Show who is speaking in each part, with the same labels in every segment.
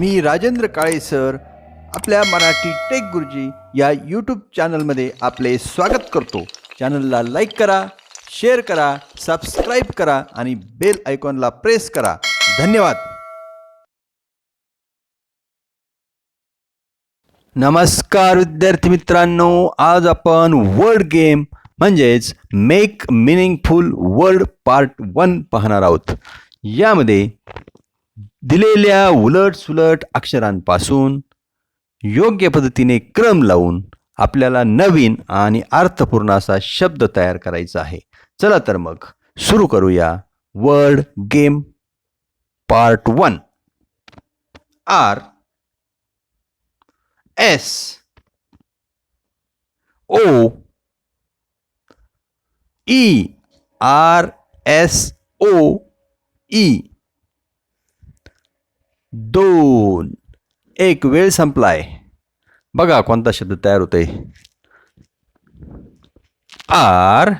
Speaker 1: मी Rajendra Kale sir. आपल्या Marathi take गुरुजी या यूट्यूब चॅनलमध्ये आपले स्वागत करतो. चॅनलला लाईक करा शेअर करा सबस्क्राईब करा आणि बेल आयकॉनला प्रेस करा. धन्यवाद. नमस्कार विद्यार्थी मित्रांनो. आज आपण वर्ड गेम म्हणजेच make meaningful word part one पाहणार आहोत. यामध्ये दिलेल्या उलट सुलट अक्षरांपासून योग्य पद्धतीने क्रम लावून आपल्याला नवीन आणि अर्थपूर्ण असा शब्द तयार करायचा आहे. चला तर मग सुरू करूया word game part one. R S O E R S O E दोन. एक वेळ संपलाय. बघा कोणता शब्द तयार होतोय. R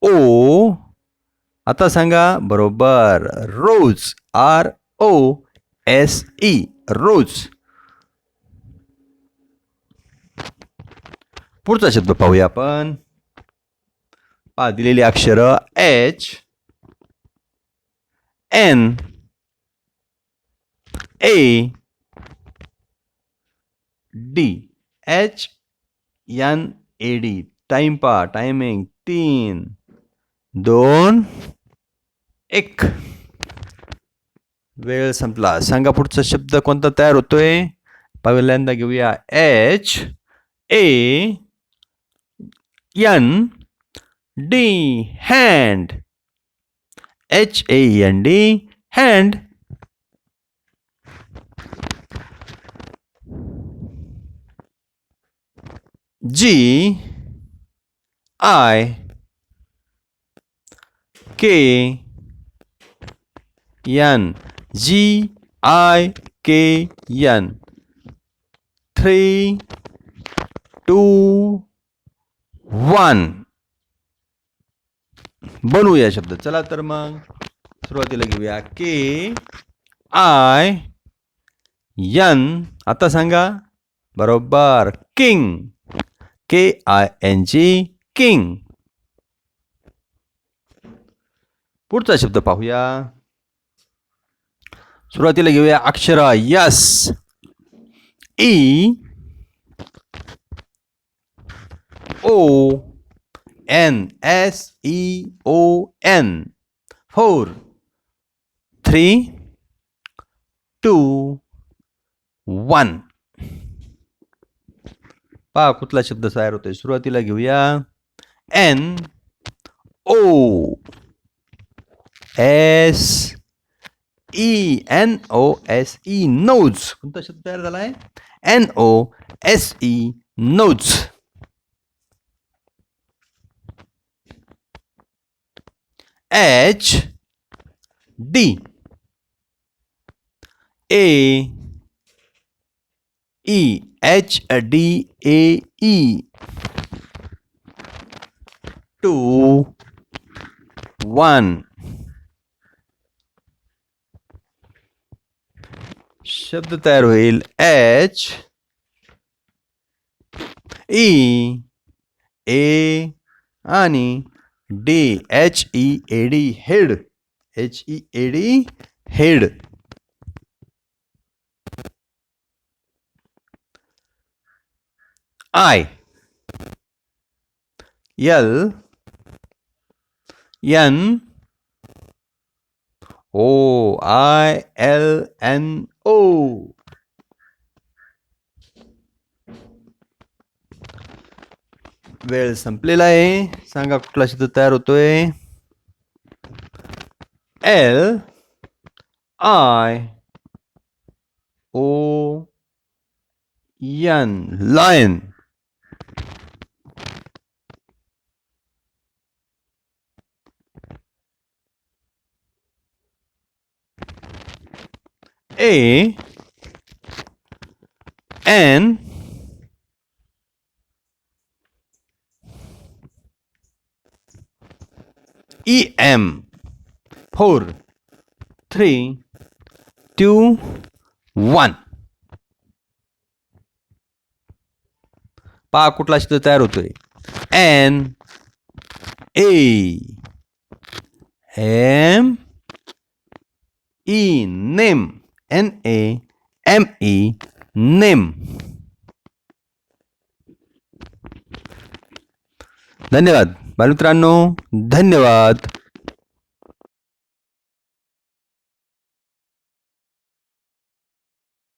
Speaker 1: O. आता सांगा बरोबर. Rose. R O. S E. Rose. पुढचा शब्द पाहूया आपण. पा दिलेली अक्षरं H N A D H N A D time पा टायमिंग तीन दोन एक. वेळ संपला. सांगा पुढचा शब्द कोणता तयार होतोय? पहिल्यांदा घेऊया H A N D hand H A N D hand G I K N G I K N three two one बनवूया शब्द. चला तर मग सुरुवातीला घेऊया. के आय यन आता सांगा. बरोबर. King K I N G king पुढचा शब्द पाहूया. सुरुवातीला घेऊया अक्षर S. E O N S E O N four three two one पहा कुठला शब्द तयार होतोय. सुरुवातीला घेऊया. N O S E N O S E nose कोणता शब्द तयार झाला आहे N O S E nose H D A E H D A E two one शब्द तयार होईल एच ई ए आणि D H E A D head H E A D head I L N O I L N O वेळ संपलेला आहे सांगा कुठला शब्द तयार होतोय L I O N lion A N E M four three two one पहा कुठला शब्द तयार होतोय N A M E name N A M E name धन्यवाद. बालमित्रांनो धन्यवाद.